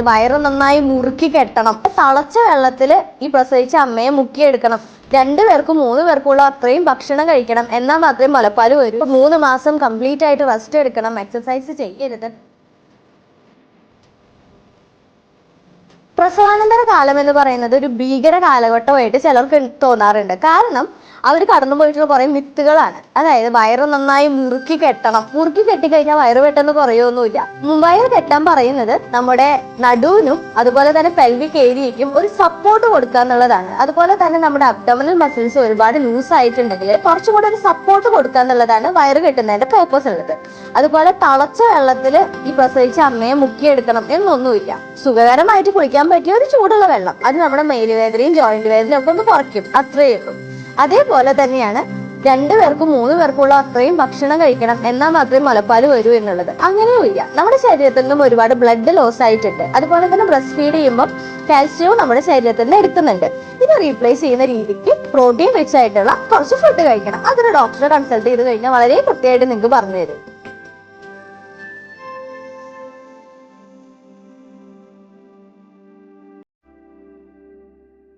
വയറ് നന്നായി മുറുക്കി കെട്ടണം. തളച്ച വെള്ളത്തിൽ ഈ പ്രസവിച്ച അമ്മയെ മുക്കിയെടുക്കണം. രണ്ടു പേർക്കും മൂന്ന് പേർക്കുള്ള അത്രയും ഭക്ഷണം കഴിക്കണം. എന്നാൽ മാത്രമേ മുലപ്പാൽ വരൂ. മൂന്ന് മാസം കംപ്ലീറ്റ് ആയിട്ട് റെസ്റ്റ് എടുക്കണം. എക്സസൈസ് ചെയ്യരുത്. പ്രസവാനന്തര കാലം എന്ന് പറയുന്നത് ഒരു ഭീകര കാലഘട്ടമായിട്ട് ചിലർക്ക് തോന്നാറുണ്ട്. കാരണം അവർ കടന്നു പോയിട്ടുള്ള കുറെ മിത്തുകളാണ്. അതായത് വയറ് നന്നായി മുറുക്കി കെട്ടണം. മുറുക്കി കെട്ടിക്കഴിഞ്ഞാൽ വയറ് പെട്ടെന്ന് കുറയൊന്നുമില്ല വയറ് കെട്ടാൻ പറയുന്നത് നമ്മുടെ നടുവിനും അതുപോലെ തന്നെ പെൽവി ഏരിയയ്ക്കും ഒരു സപ്പോർട്ട് കൊടുക്കുക എന്നുള്ളതാണ്. അതുപോലെ തന്നെ നമ്മുടെ അബ്ഡമിനൽ മസിൽസ് ഒരുപാട് ലൂസ് ആയിട്ടുണ്ടെങ്കിൽ കുറച്ചും കൂടെ ഒരു സപ്പോർട്ട് കൊടുക്കുക എന്നുള്ളതാണ് വയറ് കെട്ടുന്നതിന്റെ പേർപ്പസ് ഉള്ളത്. അതുപോലെ തളച്ച വെള്ളത്തിൽ ഈ പ്രസവിച്ച അമ്മയെ മുക്കിയെടുക്കണം എന്നൊന്നുമില്ല. സുഖകരമായിട്ട് കുളിക്കാൻ പറ്റിയ ഒരു ചൂടുള്ള വെള്ളം. അത് നമ്മുടെ മേലുവേദനയും ജോയിന്റ് വേദനയും ഒക്കെ ഒന്ന് കുറയ്ക്കും. അത്രയേ ഉള്ളൂ. അതേപോലെ തന്നെയാണ് രണ്ടു പേർക്കും മൂന്ന് പേർക്കുള്ള അത്രയും ഭക്ഷണം കഴിക്കണം എന്നാൽ മാത്രമേ മലപ്പാൽ വരൂ എന്നുള്ളത്. അങ്ങനെയുമില്ല നമ്മുടെ ശരീരത്തിൽ നിന്നും ഒരുപാട് ബ്ലഡ് ലോസ് ആയിട്ടുണ്ട്. അതുപോലെ തന്നെ ബ്രസ്റ്റ് ഫീഡ് ചെയ്യുമ്പോൾ കാൽസ്യവും നമ്മുടെ ശരീരത്തിൽ നിന്ന് എടുക്കുന്നുണ്ട്. ഇത് റീപ്ലേസ് ചെയ്യുന്ന രീതിക്ക് പ്രോട്ടീൻ റിച്ച് ആയിട്ടുള്ള കുറച്ച് ഫുഡ് കഴിക്കണം. അതൊരു ഡോക്ടറെ കൺസൾട്ട് ചെയ്ത് കഴിഞ്ഞാൽ വളരെ കൃത്യമായിട്ട് നിങ്ങൾക്ക് പറഞ്ഞു തരും.